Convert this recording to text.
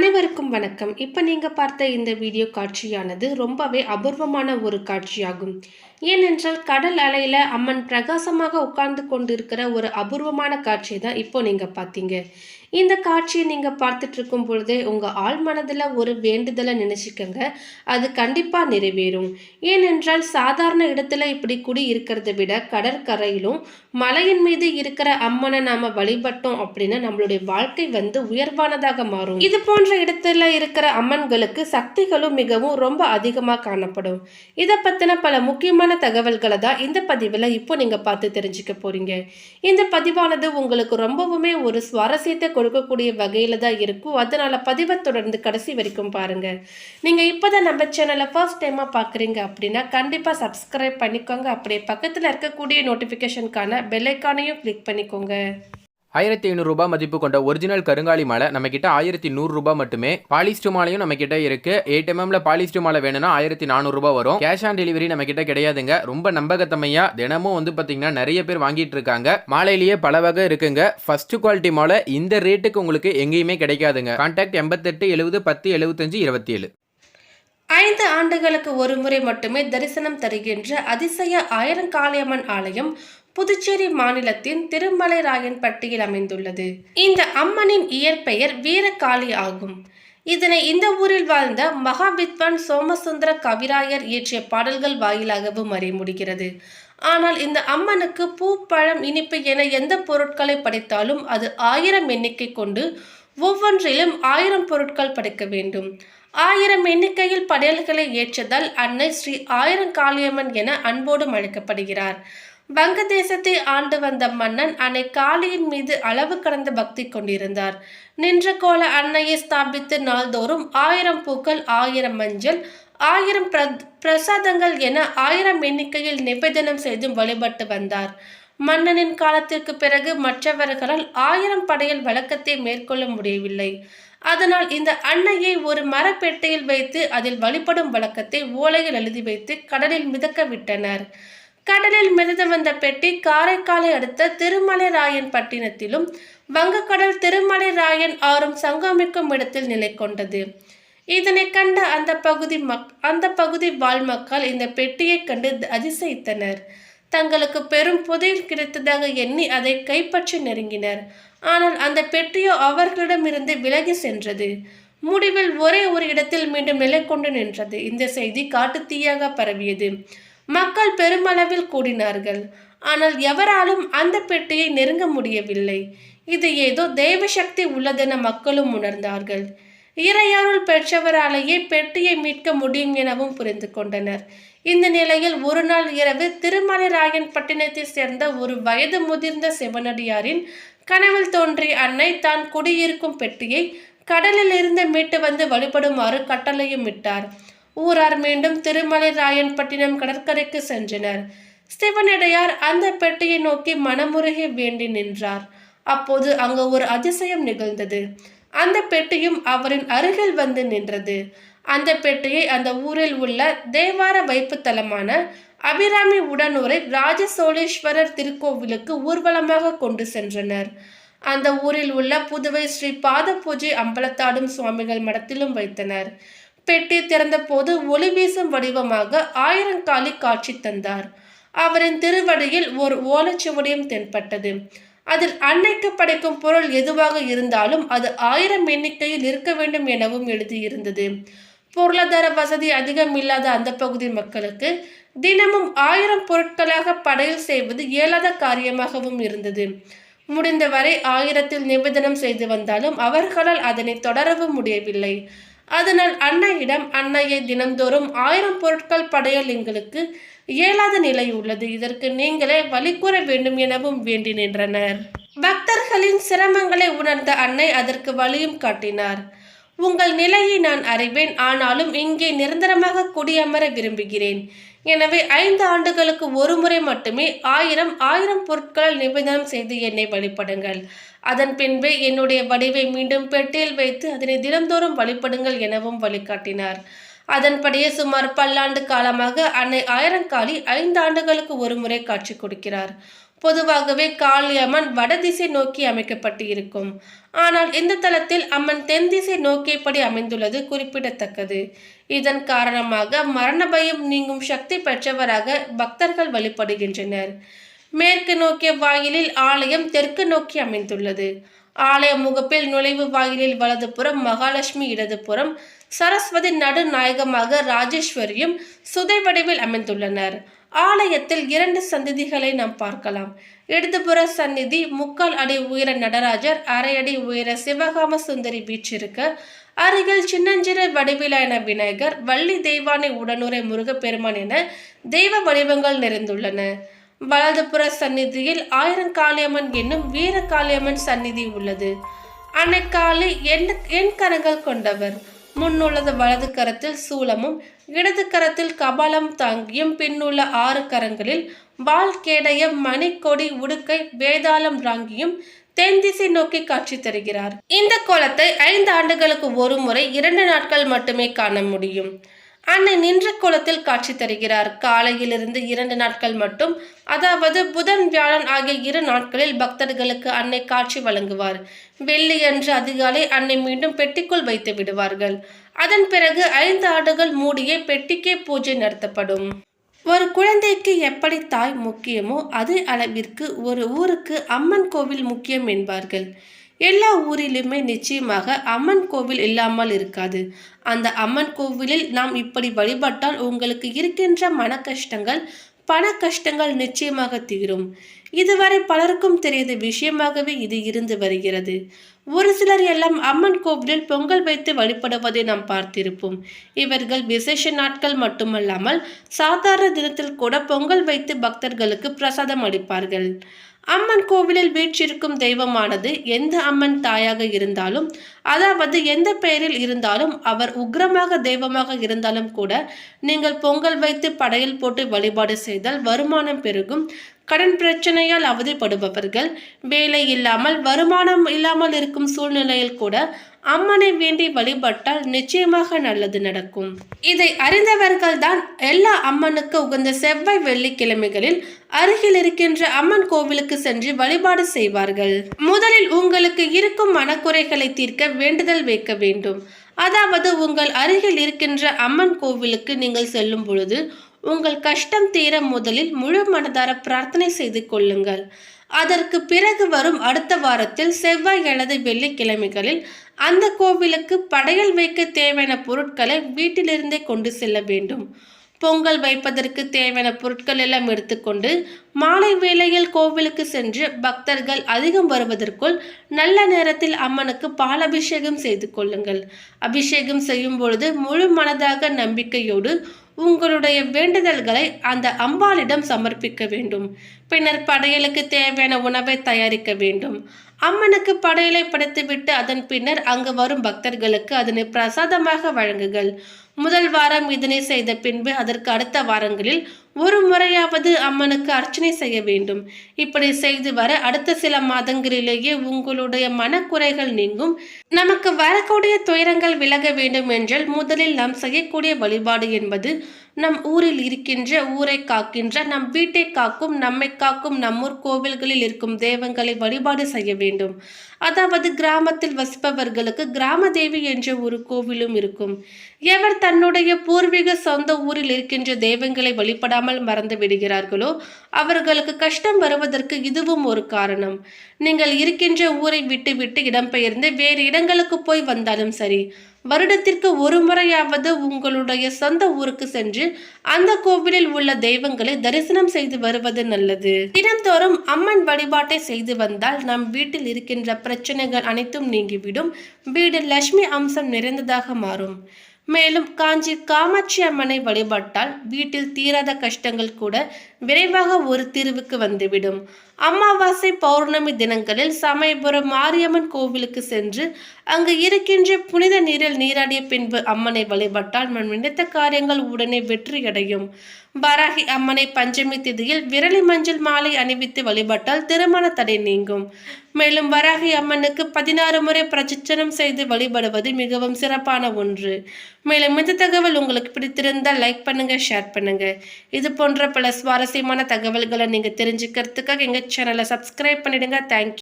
அனைவருக்கும் வணக்கம். இப்போ நீங்கள் பார்த்த இந்த வீடியோ காட்சியானது ரொம்பவே அபூர்வமான ஒரு காட்சியாகும். ஏனென்றால் கடல் அலையில் அம்மன் பிரகாசமாக உட்கார்ந்து கொண்டிருக்கிற ஒரு அபூர்வமான காட்சியை தான் இப்போ நீங்கள் பார்த்தீங்க. இந்த காட்சியை நீங்கள் பார்த்துட்டு இருக்கும் பொழுதே உங்கள் ஆள் மனதில் ஒரு வேண்டுதலை நினச்சிக்கங்க. அது கண்டிப்பாக நிறைவேறும். ஏனென்றால் சாதாரண இடத்துல இப்படி குடி இருக்கிறத விட கடற்கரையிலும் மலையின் மீது இருக்கிற அம்மனை நாம் வழிபட்டோம் அப்படின்னா நம்மளுடைய வாழ்க்கை வந்து உயர்வானதாக மாறும். இது போன்ற இடத்துல இருக்கிற அம்மன்களுக்கு சக்திகளும் மிகவும் ரொம்ப அதிகமாக காணப்படும். இதை பற்றின பல முக்கியமான தகவல்களை தான் இந்த பதிவில் இப்போ நீங்கள் பார்த்து தெரிஞ்சுக்க போறீங்க. இந்த பதிவானது உங்களுக்கு ரொம்பவுமே ஒரு சுவாரஸ்யத்தை கொடுக்கக்கூடிய வகையில் தான் இருக்கும். அதனால் பதிவை தொடர்ந்து கடைசி வரைக்கும் பாருங்க. நீங்கள் இப்போ தான் நம்ம சேனலை ஃபர்ஸ்ட் டைமாக பார்க்குறீங்க அப்படின்னா கண்டிப்பாக சப்ஸ்கிரைப் பண்ணிக்கோங்க. அப்படியே பக்கத்தில் இருக்கக்கூடிய நோட்டிஃபிகேஷனுக்கான பெல்லைக்கானையும் கிளிக் பண்ணிக்கோங்க. ஆயிரத்தி ஐநூறுரூபா மதிப்பு கொண்ட ஒரிஜினல் கருங்காலி மாலை நம்மக்கிட்ட ஆயிரத்தி நூறுரூபா மட்டுமே. பாலிஸ்டர் மாலையும் நம்மக்கிட்ட இருக்கு. எயிட் எம்எம்ல பாலிஸ்டர் மாலை வேணும்னா ஆயிரத்தி நானூறுரூபா வரும். கேஷ் ஆன் டெலிவரி நம்மக்கிட்ட கிடையாதுங்க. ரொம்ப நம்பகத்தமையா தினமும் வந்து பார்த்தீங்கன்னா நிறைய பேர் வாங்கிட்டு இருக்காங்க. மாலையிலேயே பல வகை இருக்குங்க. ஃபர்ஸ்ட் குவாலிட்டி மாலை இந்த ரேட்டுக்கு உங்களுக்கு எங்கேயுமே கிடைக்காதுங்க. கான்டாக்ட் எண்பத்தெட்டு எழுபது பத்து எழுபத்தஞ்சு இருபத்தி ஏழு ஐந்து ஆண்டுகளுக்கு ஒரு முறை மட்டுமே தரிசனம் தருகின்ற அதிசய ஆயிரங்காளியம்மன் ஆலயம் புதுச்சேரி மாநிலத்தின் திருமலை ராயன்பட்டியில் அமைந்துள்ளது. இந்த அம்மனின் இயற்பெயர் வீரகாளி ஆகும். இதனை இந்த ஊரில் வாழ்ந்த மகாவித்வான் சோமசுந்தர கவிராயர் இயற்றிய பாடல்கள் வாயிலாகவும் அறிய முடிகிறது. ஆனால் இந்த அம்மனுக்கு பூ பழம் இனிப்பு என எந்த பொருட்களை படைத்தாலும் அது ஆயிரம் எண்ணிக்கை கொண்டு ஒவ்வொன்றிலும் ஆயிரம் பொருட்கள் படைக்க வேண்டும். ஆயிரம் எண்ணிக்கையில் படையல்களை ஏற்றதால் அன்னை ஸ்ரீ ஆயிரம் காளியம்மன் என அன்போடும் அழைக்கப்படுகிறார். வங்கதேசத்தை ஆண்டு வந்த மன்னன் அன்னை காளியின் மீது அளவு கடந்த பக்தி கொண்டிருந்தார். நின்ற கோல அன்னையை ஸ்தாபித்து நாள்தோறும் ஆயிரம் பூக்கள் ஆயிரம் மஞ்சள் ஆயிரம் பிர பிரசாதங்கள் என ஆயிரம் எண்ணிக்கையில் நிபந்தனம் செய்தும் வழிபட்டு வந்தார். மன்னனின் காலத்திற்கு பிறகு மற்றவர்களால் ஆயிரம் படையில் வழக்கத்தை மேற்கொள்ள முடியவில்லை. அதனால் இந்த அன்னையை ஒரு மரப்பெட்டையில் வைத்து அதில் வழிபடும் வழக்கத்தை ஓலையில் எழுதி வைத்து கடலில் மிதக்க விட்டனர். கடலில் மிதந்து வந்த பெட்டி காரைக்காலை அடுத்த திருமலை ராயன் பட்டினத்திலும் வங்கக்கடல் திருமலை ராயன் ஆறும் சங்கமிக்கும் இடத்தில் நிலை கொண்டது. இதனை கண்ட அந்த பகுதி மக் அந்த பகுதி வாழ் மக்கள் இந்த பெட்டியை கண்டு அதிசயித்தனர். தங்களுக்கு பெரும் புதையில் கிடைத்ததாக எண்ணி அதை கைப்பற்றி நெருங்கினர். ஆனால் அந்த பெட்டியோ அவர்களிடமிருந்து விலகி சென்றது. முடிவில் ஒரே ஒரு இடத்தில் மீண்டும் நிலை கொண்டு நின்றது. இந்த செய்தி காட்டுத்தீயாக பரவியது. மக்கள் பெருமளவில் கூடினார்கள். ஆனால் எவராலும் அந்த பெட்டியை நெருங்க முடியவில்லை. இது ஏதோ தெய்வசக்தி உள்ளதென மக்களும் உணர்ந்தார்கள். இறையாருள் பெற்றவராலேயே பெட்டியை மீட்க முடியும் எனவும் புரிந்து கொண்டனர். இந்த நிலையில் ஒரு நாள் இரவு திருமலை ராயன் பட்டினத்தை சேர்ந்த ஒரு வயது முதிர்ந்த சிவனடியாரின் கனவில் தோன்றிய அன்னை தான் குடியிருக்கும் பெட்டியை கடலில் இருந்து மீட்டு வந்து வழிபடுமாறு கட்டளையும் இட்டார். ஊரார் மீண்டும் திருமலை ராயன்பட்டினம் கடற்கரைக்கு சென்றனர். சிவனடையார் அந்த பெட்டியை நோக்கி மனமுருகி வேண்டி நின்றார். அப்போது அங்கு ஒரு அதிசயம் நிகழ்ந்தது. அந்த பெட்டியும் அவரின் அருகில் வந்து நின்றது. அந்த பெட்டியை அந்த ஊரில் உள்ள தேவார வைப்பு தலமான அபிராமி உடனூரை ராஜசோழேஸ்வரர் திருக்கோவிலுக்கு ஊர்வலமாக கொண்டு சென்றனர். அந்த ஊரில் உள்ள புதுவை ஸ்ரீ பாத பூஜை அம்பலத்தாடும் சுவாமிகள் மடத்திலும் வைத்தனர். பெட்டி திறந்தபோது ஒளி வீசும் வடிவமாக ஆயிரங்காலி காட்சி தந்தார். அவரின் திருவடியில் ஒரு ஓலைச்சுவடியும் தென்பட்டது. அதில் அன்னைக்கு படைக்கும் பொருள் எதுவாக இருந்தாலும் அது ஆயிரம் எண்ணிக்கையில் இருக்க வேண்டும் எனவும் எழுதியிருந்தது. பொருளாதார வசதி அதிகம் இல்லாத அந்த பகுதி மக்களுக்கு தினமும் ஆயிரம் பொருட்களாக படையல் செய்வது இயலாத காரியமாகவும் இருந்தது. முடிந்தவரை ஆயிரத்தில் நிபந்தனம் செய்து வந்தாலும் அவர்களால் அதனை தொடரவும் முடியவில்லை. அதனால் அன்னையிடம் அன்னையை தினந்தோறும் ஆயிரம் பொருட்கள் படையல் எங்களுக்கு இயலாத நிலை உள்ளது. இதற்கு நீங்களே வழி கூற வேண்டும் எனவும் வேண்டி நின்றனர். பக்தர்களின் சிரமங்களை உணர்ந்த அன்னை அதற்கு வழியும் காட்டினார். உங்கள் நிலையை நான் அறிவேன். ஆனாலும் இங்கே நிரந்தரமாக குடியமர விரும்புகிறேன். எனவே ஐந்து ஆண்டுகளுக்கு ஒரு முறை மட்டுமே ஆயிரம் ஆயிரம் பொருட்களால் நிபந்தனம் செய்து என்னை வழிபடுங்கள். அதன் பின்பு என்னுடைய வடிவை மீண்டும் பெட்டியில் வைத்து அதனை தினந்தோறும் வழிபடுங்கள் எனவும் வழிகாட்டினார். அதன்படியே சுமார் பல்லாண்டு காலமாக அன்னை ஆயிரங்காலி ஐந்து ஆண்டுகளுக்கு ஒரு முறை காட்சி கொடுக்கிறார். பொதுவாகவே காளியம்மன் வடதிசை நோக்கி அமைக்கப்பட்டு இருக்கும் ஆனால் இந்த தலத்தில் அம்மன் தென் திசை நோக்கியபடி அமைந்துள்ளது குறிப்பிடத்தக்கது. இதன் காரணமாக மரண பயம் நீங்கும் சக்தி பெற்றவராக பக்தர்கள் வழிபடுகின்றனர். மேற்கு நோக்கிய வாயிலில் ஆலயம் தெற்கு நோக்கி அமைந்துள்ளது. ஆலய முகப்பில் நுழைவு வாயிலில் வலதுபுறம் மகாலட்சுமி இடதுபுறம் சரஸ்வதி நடுநாயகமாக ராஜேஸ்வரியும் சுதை வடிவில் அமைந்துள்ளனர். ஆலயத்தில் இரண்டு சந்நிதிகளை நாம் பார்க்கலாம். இடதுபுற சந்நிதி முக்கால் அடி உயர நடராஜர் அரை அடி உயர சிவகாம சுந்தரி வீற்றிருக்க அருகில் சின்னஞ்சிறு வடிவிலான விநாயகர் வள்ளி தெய்வானை உடனுரை முருகப்பெருமான் என தெய்வ வடிவங்கள் நிறைந்துள்ளன. வலதுபுற சந்நிதியில் ஆயிரங்காளியம்மன் என்னும் வீரகாளியம்மன் சந்நிதி உள்ளது. அன்னைக்காலி எண் எண் கரங்கள் கொண்டவர். முன்னுள்ளது வலது கரத்தில் சூலமும் இடது கரத்தில் கபாலம் தாங்கியும் பின்னுள்ள ஆறு கரங்களில் வால் கேடைய மணிக்கொடி உடுக்கை வேதாளம் ராங்கியும் தென்திசை நோக்கி காட்சி தருகிறார். இந்த கோலத்தை ஐந்து ஆண்டுகளுக்கு ஒரு முறை இரண்டு நாட்கள் மட்டுமே காண முடியும். அன்னை நின்ற கோலத்தில் காட்சி தருகிறார். காலையிலிருந்து இரண்டு நாட்கள் மட்டும். அதாவது புதன் வியாழன் ஆகிய இரு நாட்களில் பக்தர்களுக்கு அன்னை காட்சி வழங்குவார். வெள்ளி அன்று அதிகாலை அன்னை மீண்டும் பெட்டிக்குள் வைத்து விடுவார்கள். அதன் பிறகு ஐந்து ஆண்டுகள் மூடிய பெட்டிக்கே பூஜை நடத்தப்படும். ஒரு குழந்தைக்கு எப்படி தாய் முக்கியமோ அதே அளவிற்கு ஒரு ஊருக்கு அம்மன் கோவில் முக்கியம் என்பார்கள். எல்லா ஊரிலுமே நிச்சயமாக அம்மன் கோவில் இல்லாமல் இருக்காது. அந்த அம்மன் கோவிலில் நாம் இப்படி வழிபட்டால் உங்களுக்கு இருக்கின்ற மன கஷ்டங்கள் பண கஷ்டங்கள் நிச்சயமாக தீரும். இதுவரை பலருக்கும் தெரியாத விஷயமாகவே இது இருந்து வருகிறது. ஒரு சிலர் எல்லாம் அம்மன் கோவிலில் பொங்கல் வைத்து வழிபடுவதை நாம் பார்த்திருப்போம். இவர்கள் விசேஷ நாட்கள் மட்டுமல்லாமல் சாதாரண தினத்தில் கூட பொங்கல் வைத்து பக்தர்களுக்கு பிரசாதம் அளிப்பார்கள். அம்மன் கோவிலில் வீற்றிருக்கும் தெய்வமானது எந்த அம்மன் தாயாக இருந்தாலும் அதாவது எந்த பெயரில் இருந்தாலும் அவர் உக்ரமாக தெய்வமாக இருந்தாலும் கூட நீங்கள் பொங்கல் வைத்து படையல் போட்டு வழிபாடு செய்தால் வருமானம் பெருகும். கடன் பிரச்சனையால் அவதிப்படுபவர்கள் வேலை இல்லாமல் வருமானம் இல்லாமல் இருக்கும் சூழ்நிலையில் கூட அம்மனை வேண்டி வழிபட்டால் நிச்சயமாக நல்லது நடக்கும். இதை அறிந்தவர்கள் தான் எல்லா அம்மனுக்கு உகந்த செவ்வாய் வெள்ளிக்கிழமைகளில் அருகில் இருக்கின்ற அம்மன் கோவிலுக்கு சென்று வழிபாடு செய்வார்கள். முதலில் உங்களுக்கு இருக்கும் மனக்குறைகளை தீர்க்க வேண்டுதல் வைக்க வேண்டும். அதாவது உங்கள் அருகில் இருக்கின்ற அம்மன் கோவிலுக்கு நீங்கள் செல்லும் பொழுது உங்கள் கஷ்டம் தீர முதலில் முழு மனதார பிரார்த்தனை செய்து கொள்ளுங்கள். அதற்கு பிறகு வரும் அடுத்த வாரத்தில் செவ்வாய் அல்லது வெள்ளிக்கிழமைகளில் அந்த கோவிலுக்கு படையல் வைக்க தேவையான பொருட்களை வீட்டிலிருந்தே கொண்டு செல்ல வேண்டும். பொங்கல் வைப்பதற்கு தேவையான பொருட்கள் எல்லாம் எடுத்துக்கொண்டு மாலை வேளையில் கோவிலுக்கு சென்று பக்தர்கள் அதிகம் வருவதற்குள் நல்ல நேரத்தில் அம்மனுக்கு பாலபிஷேகம் செய்து கொள்ளுங்கள். அபிஷேகம் செய்யும் பொழுது முழு மனதாக நம்பிக்கையோடு உங்களுடைய வேண்டுதல்களை அந்த அம்பாளிடம் சமர்ப்பிக்க வேண்டும். பின்னர் படையலுக்கு தேவையான உணவை தயாரிக்க வேண்டும். அம்மனுக்கு படையலை படைத்துவிட்டு அதன் பின்னர் அங்கு வரும் பக்தர்களுக்கு அதனை பிரசாதமாக வழங்குங்கள். முதல் வாரம் இதனை செய்த பின்பு அதற்கு அடுத்த வாரங்களில் ஒரு முறையாவது அம்மனுக்கு அர்ச்சனை செய்ய வேண்டும். இப்படி செய்து வர அடுத்த சில மாதங்களிலேயே உங்களுடைய மனக்குறைகள் நீங்கும். நமக்கு வரக்கூடிய துயரங்கள் விலக வேண்டும் என்றால் முதலில் நாம் செய்யக்கூடிய வழிபாடு என்பது நம் ஊரில் இருக்கின்ற ஊரை காக்கின்ற நம் வீட்டை காக்கும் நம்மை காக்கும் நம்மூர் கோவில்களில் இருக்கும் தெய்வங்களை வழிபாடு செய்ய வேண்டும். அதாவது கிராமத்தில் வசிப்பவர்களுக்கு கிராம தேவி என்ற ஒரு கோவிலும் இருக்கும். எவர் தன்னுடைய பூர்வீக சொந்த ஊரில் இருக்கின்ற தெய்வங்களை வழிபடாமல் மறந்து விடுகிறார்களோ? அவர்களுக்கு கஷ்டம் வருவதற்கு இதுவும் ஒரு காரணம். நீங்கள் இருக்கின்ற ஊரை விட்டு விட்டு இடம்பெயர்ந்து வேறு இடங்களுக்கு போய் வந்தாலும் சரி வருடத்திற்கு ஒரு முறையாவது உங்களுடைய சொந்த ஊருக்கு சென்று அந்த கோவிலில் உள்ள தெய்வங்களை தரிசனம் செய்து வருவது நல்லது. தினந்தோறும் அம்மன் வழிபாட்டை செய்து வந்தால் நம் வீட்டில் இருக்கின்ற பிரச்சனைகள் அனைத்தும் நீங்கிவிடும். வீடு லட்சுமி அம்சம் நிறைந்ததாக மாறும். மேலும் காஞ்சி காமாட்சி அம்மனை வழிபட்டால் வீட்டில் தீராத கஷ்டங்கள் கூட விரைவாக ஒரு தீர்வுக்கு வந்துவிடும். அமாவாசை பௌர்ணமி தினங்களில் சமயபுரம் மாரியம்மன் கோவிலுக்கு சென்று அங்கு இருக்கின்ற புனித நீரில் நீராடிய பின்பு அம்மனை வழிபட்டால் நம் நினைத்த காரியங்கள் உடனே வெற்றியடையும். வராகி அம்மனை பஞ்சமி திதியில் விரலி மஞ்சள் மாலை அணிவித்து வழிபட்டால் திருமண தடை நீங்கும். மேலும் வராகி அம்மனுக்கு பதினாறு முறை பிரச்சனம் செய்து வழிபடுவது மிகவும் சிறப்பான ஒன்று. மேலும் இந்த தகவல் உங்களுக்கு பிடித்திருந்தால் லைக் பண்ணுங்க ஷேர் பண்ணுங்க. இது போன்ற பல சுவாரஸ்யமான தகவல்களை நீங்கள் தெரிஞ்சுக்கிறதுக்காக எங்கள் சேனலை சப்ஸ்கிரைப் பண்ணிடுங்க. தேங்க்யூ